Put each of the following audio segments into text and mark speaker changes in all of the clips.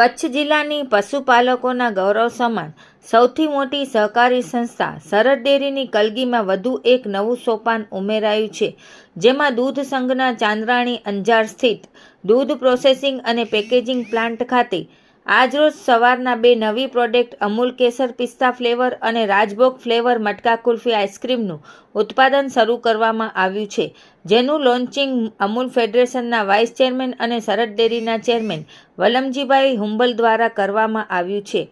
Speaker 1: કચ્છ જિલ્લાની પશુપાલકોના ગૌરવ સમાન સૌથી મોટી સહકારી સંસ્થા સરહદ ડેરીની કલગીમાં વધુ એક નવું સોપાન ઉમેરાયું છે, જેમાં દૂધ સંઘના ચાંદ્રાણી અંજાર સ્થિત દૂધ પ્રોસેસિંગ અને પેકેજિંગ પ્લાન્ટ ખાતે આજરોજ સવારના બે નવી પ્રોડક્ટ, અમૂલ કેસર પિસ્તા ફ્લેવર અને રાજભોગ ફ્લેવર મટકા કુલ્ફી આઈસ્ક્રીમનું ઉત્પાદન શરૂ કરવામાં આવ્યું છે, જેનું લોન્ચિંગ અમૂલ ફેડરેશનના વાઇસ ચેરમેન અને સરહદ ડેરીના ચેરમેન વલમજીભાઈ હુંબલ દ્વારા કરવામાં આવ્યું છે.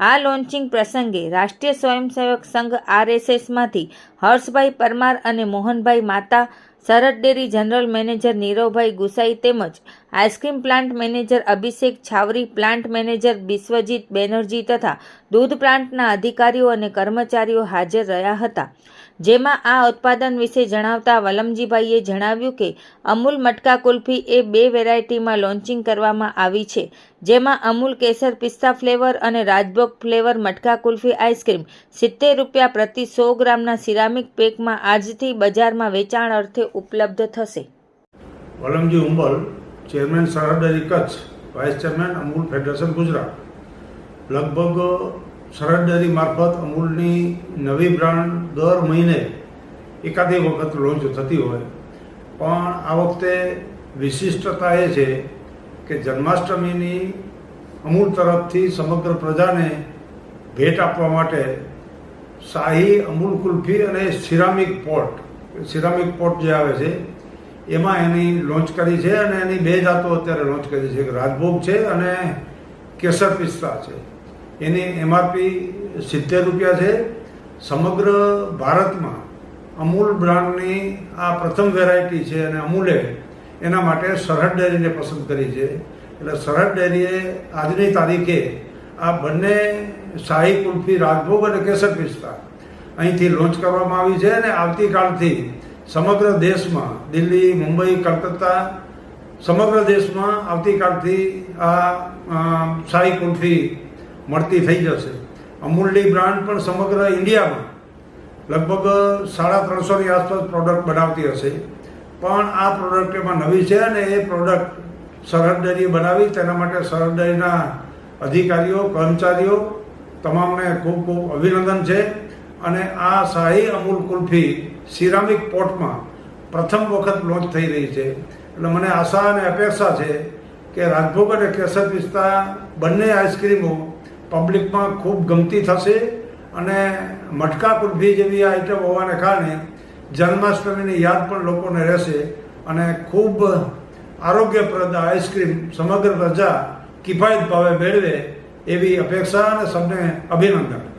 Speaker 1: આ લોન્ચિંગ પ્રસંગે રાષ્ટ્રીય સ્વયંસેવક સંઘ આરએસએસમાંથી હર્ષભાઈ પરમાર અને Mohanbhai Mata, Sarhad dairy general manager Niravbhai Gusai તેમજ ice cream plant manager Abhishek Chhavri, plant manager Biswajit Banerjee તથા દૂધ પ્લાન્ટના અધિકારીઓ અને કર્મચારીઓ હાજર રહ્યા હતા. જેમાં આ ઉત્પાદન વિશે જણાવતા વલમજીભાઈએ જણાવ્યું કે, અમૂલ મટકા કુલ્ફી એ બે વેરાયટીમાં લોન્ચિંગ કરવામાં આવી છે, જેમાં અમૂલ કેસર પિસ્તા ફ્લેવર અને Rajbhog flavour matka kulfi ice cream સિત્તેર રૂપિયા પ્રતિ સો ગ્રામના સિરામિક પેકમાં આજથી બજારમાં વેચાણ અર્થે ઉપલબ્ધ થશે.
Speaker 2: Valamji Umbal chairman Sarhad dairy Kutch vice chairman Amul federation Gujarat. લગભગ સરહદ ડેરી મારફત અમૂલની નવી બ્રાન્ડ દર મહિને એકાદી વખત લોન્ચ થતી હોય. પણ આ વખતે વિશિષ્ટતા એ છે કે જન્માષ્ટમીની અમૂલ તરફથી સમગ્ર પ્રજાને ભેટ આપવા માટે શાહી અમૂલ કુલ્ફી અને સિરામિક પોટ સિરામિક પોટ જે આવે છે એમાં એની લોન્ચ કરી છે અને એની બે જાતો અત્યારે લોન્ચ કરી છે. રાજભોગ છે અને કેસર પિસ્તા છે. એની એમઆરપી સિત્તેર રૂપિયા છે. સમગ્ર ભારતમાં અમૂલ બ્રાન્ડની આ પ્રથમ વેરાયટી છે અને અમૂલે એના માટે સરહદ ડેરીને પસંદ કરી છે. એટલે સરહદ ડેરીએ આજની તારીખે આ બંને શાહી કુલ્ફી, રાજભોગ અને કેસર પિસ્તા અહીંથી લોન્ચ કરવામાં આવી છે અને આવતીકાલથી સમગ્ર દેશમાં, દિલ્હી, મુંબઈ, કલકત્તા, સમગ્ર દેશમાં આવતીકાલથી આ શાહી કુલ્ફી મળતી થઈ જશે. અમૂલની બ્રાન્ડ પણ સમગ્ર ઇન્ડિયામાં લગભગ સાડા ત્રણસોની આસપાસ પ્રોડક્ટ બનાવતી હશે. પણ આ પ્રોડક્ટ એમાં નવી છે અને એ પ્રોડક્ટ સરહદ ડેરીએ બનાવી, તેના માટે સરહદ ડેરીના અધિકારીઓ, કર્મચારીઓ, તમામને ખૂબ ખૂબ અભિનંદન છે. અને આ શાહી અમૂલ કુલ્ફી સિરામિક પોટમાં પ્રથમ વખત લોન્ચ થઈ રહી છે. એટલે મને આશા અને અપેક્ષા છે કે રાજભોગ અને કેસર પિસ્તા બંને આઈસ્ક્રીમો પબ્લિકમાં ખૂબ ગમતી થશે અને મટકા કુલ્ફી જેવી આઈટમ હોવાને કારણે જન્માષ્ટમીની યાદ પણ લોકોને રહેશે અને ખૂબ આરોગ્યપ્રદ આઈસ્ક્રીમ સમગ્ર પ્રજા કિફાયત ભાવે મેળવે એવી અપેક્ષા અને સૌને અભિનંદન.